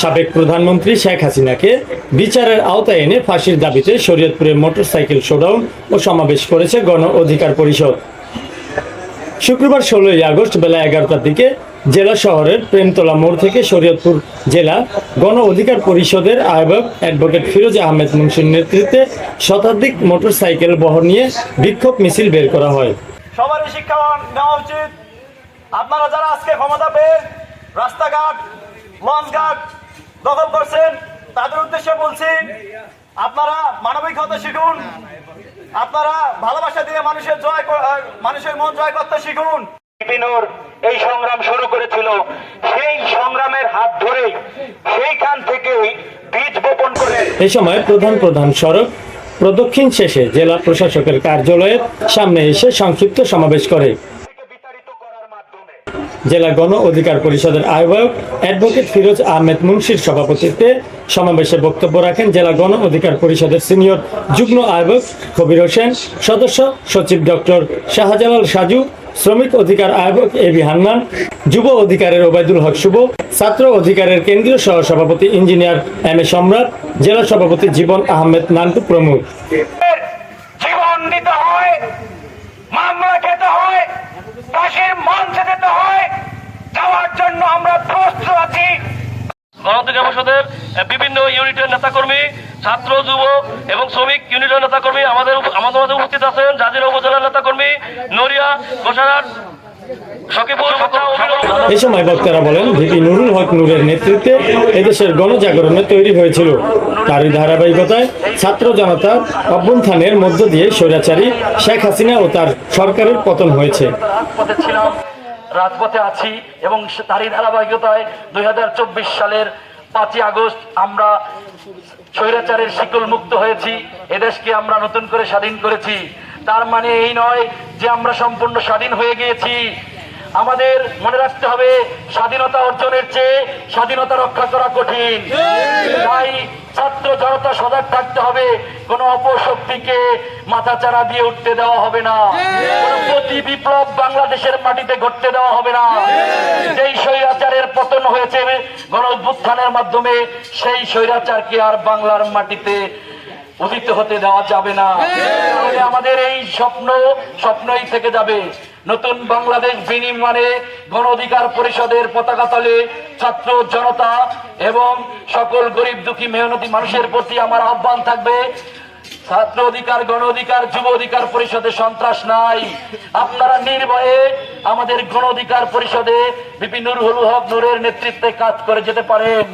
সাবেক প্রধানমন্ত্রী শেখ হাসিনাকে বিচারের আওতায় এনে ফাঁসির দাবিতে শরীয়তপুরে মোটরসাইকেল শোডাউন ও সমাবেশ করেছে গণ অধিকার পরিষদ। শুক্রবার ষোলোই আগস্ট বেলা এগারোটার দিকে জেলা শহরের প্রেমতলা মোড় থেকে শরীয়তপুর জেলা গণ অধিকার পরিষদের আহ্বায়ক অ্যাডভোকেট ফিরোজ আহমেদ মুন্সির নেতৃত্বে শতাধিক মোটরসাইকেল বহর নিয়ে বিক্ষোভ মিছিল বের করা হয়। সবারই শিক্ষা নেওয়া উচিত। আপনারা যারা আজকে ক্ষমতা পেয়ে রাস্তাঘাট লঞ্চঘাট দখল করছেন তাদের উদ্দেশ্যে বলছি আপনারা মানবিকতা শিখুন আপনারা ভালোবাসা দিয়ে মানুষের জয় মানুষের মন জয় করতে শিখুন। বিপিনুর এই সংগ্রাম শুরু করেছিল সেই সংগ্রামের হাত ধরেই সেইখান থেকেই বীজ বপন করে এ সময় প্রধান প্রধান সড়ক প্রদক্ষিণ শেষে জেলা প্রশাসকের কার্যালয়ের সামনে এসে সংক্ষিপ্ত সমাবেশ করে। জেলা গণ অধিকার পরিষদের আহ্বায়ক অ্যাডভোকেট ফিরোজ আহমেদ মুন্সির সভাপতিত্বে সমাবেশে বক্তব্য রাখেন জেলা গণ অধিকার পরিষদের সিনিয়র যুগ্ম আহ্বায়ক কবির হোসেন, সদস্য সচিব ডক্টর শাহজালাল সাজু, শ্রমিক অধিকার আহ্বায়ক এ বি হান্নান, যুব অধিকারের ওবায়দুল হক শুভ, ছাত্র অধিকারের কেন্দ্রীয় সহ সভাপতি ইঞ্জিনিয়ার এম এ সম্রাট, জেলা সভাপতি জীবন আহমেদ নান্টু প্রমুখ জীবন দিতে হয় মামলা খেতে হয় ফাঁসির মঞ্চে যেতে হয় যাওয়ার জন্য আমরা প্রস্তুত আছি। গণতন্ত্র পরিষদের বিভিন্ন ইউনিটের নেতাকর্মী ছাত্র যুব এবং শ্রমিক ইউনিটের নেতাকর্মী আমাদের আমাদের মধ্যে উপস্থিত আছেন জাজিরা উপজেলার নেতাকর্মী নড়িয়া গোসারাট এ সময় বক্তারা বলেন ভিপি নুরুল হক নূরের নেতৃত্বে এদেশের গণজাগরণে তৈরি হয়েছিল। তারই ধারাবাহিকতায় ছাত্র জনতা অভ্যুত্থানের মধ্য দিয়ে স্বৈরাচারী শেখ হাসিনা ও তার সরকারের পতন হয়েছে। রাজপথে আছি এবং তারই ধারাবাহিকতায় দুই হাজার চব্বিশ সালের পাঁচই আগস্ট আমরা স্বৈরাচারের শিকল মুক্ত হয়েছি, এদেশকে আমরা নতুন করে স্বাধীন করেছি। তার মানে এই নয় যে আমরা সম্পূর্ণ স্বাধীন হয়ে গিয়েছি। আমাদের মনে রাখতে হবে স্বাধীনতা অর্জনের চেয়ে স্বাধীনতা রক্ষা করা কঠিন। তাই ছাত্র জনতা সজাগ থাকতে হবে কোন অপশক্তিকে মাথাচাড়া দিয়ে উঠতে দেওয়া হবে না। কোন প্রতি বিপ্লব বাংলাদেশের মাটিতে ঘটতে দেওয়া হবে না। যেই স্বৈরাচারের পতন হয়েছে গণ মাধ্যমে সেই স্বৈরাচারকে আর বাংলার মাটিতে উদিত হতে দেওয়া যাবে না। আমাদের এই স্বপ্ন, স্বপ্নই থেকে যাবে। নতুন বাংলাদেশ বিনির্মাণে গণ অধিকার পরিষদের পতাকা তলে ছাত্র জনতা এবং সকল গরিব দুঃখী মেহনতি মানুষের প্রতি আমার আহ্বান থাকবে। ছাত্র অধিকার, গণ অধিকার, যুব অধিকার পরিষদে সন্ত্রাস নাই। আপনারা নির্ভয়ে আমাদের গণ অধিকার পরিষদে বিপিন নুরুল হক নূরের নেতৃত্বে কাজ করে যেতে পারেন।